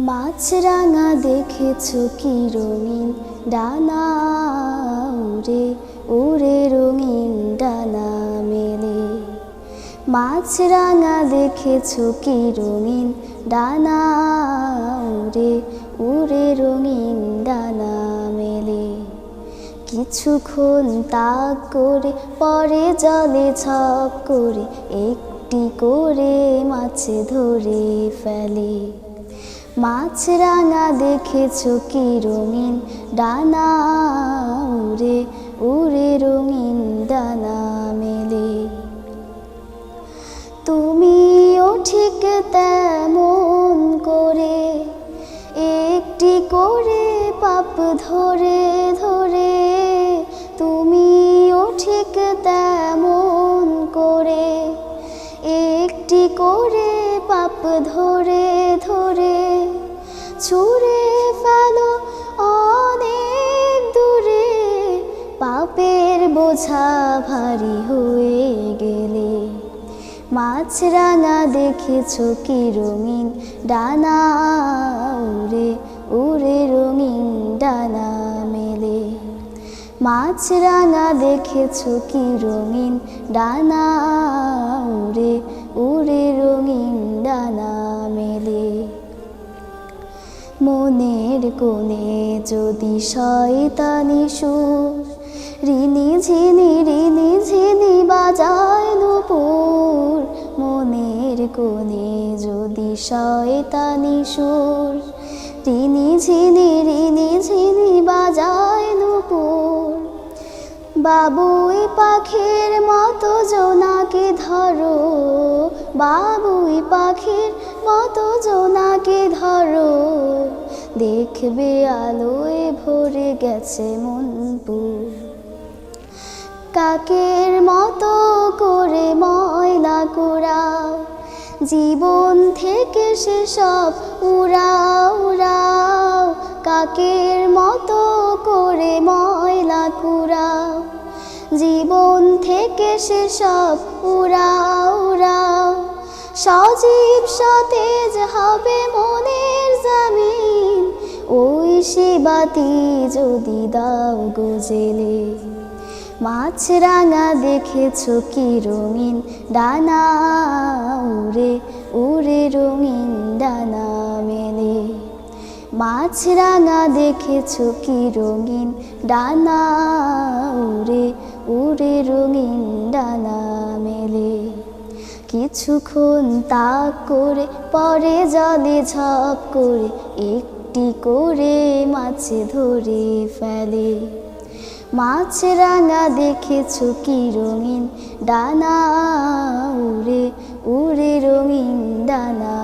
মাছরাঙা দেখেছ কি রঙিন ডানা? উড়ে উড়ে রঙিন ডানা মেলে। মাছরাঙা দেখেছ কি রঙিন ডানা? উড়ে উড়ে রঙিন ডানা মেলে। কিছুক্ষণ তাক করে, পরে জলে ছপ করে, একটি করে মাছ ধরে ফেলে। মাছরাঙা দেখেছ কি রঙিন ডানা? উড়ে উড়ে রঙিন ডানা মেলে। তুমিও ঠিক তেমন করে একটি করে পাপ ধরে ধরে। তুমিও ঠিক তেমন করে একটি করে পাপ ধরে ধরে, ছুঁড়ে ফেলো অনেক দূরে। পাপের বোঝা ভারী হয়ে গেলে, মাছরাঙা দেখেছ কি রঙিন ডানা? উড়ে উড়ে রঙিন ডানা মেলে। মাছরাঙা দেখেছ কি রঙিন ডানা? উড়ে উড়ে রঙিন মনের কোণে যদি শয়তানি সুর, রিনি ঝিনি রিনি ঝিনি বাজায় নুপুর। মনের কোণে যদি শয়তানি সুর, রিনি ঝিনি রিনি ঝিনি বাজায় নুপুর। বাবুই পাখির মতো জোনাকে ধরো, বাবুই পাখির মতো জোনাকে ধরো। দেখবে আলোয় ভরে গেছে মনপুর। কাকের মতো করে ময়লা কুড়াও জীবন থেকে সেসব উড়াও উড়াও কাকের মতো করে ময়লা কুড়াও জীবন থেকে সেসব উড়াও উড়াও সজীব সতেজ হবে মনের জামিন। ওই সেবাতি যদি দাও গোজেলে মাছরাঙা দেখেছ কি রঙিন ডানা? উড়ে উড়ে রঙিন ডানা মেলে। মাছরাঙা দেখেছ কি রঙিন ডানা? উড়ে উড়ে রঙিন ডানা কিছুক্ষণ তাক করে, পরে জলে ঝপ করে, একটি করে মাছে ধরে ফেলে। মাছ রাঙা দেখেছ কি রঙিন ডানা? উড়ে উড়ে রঙিন ডানা।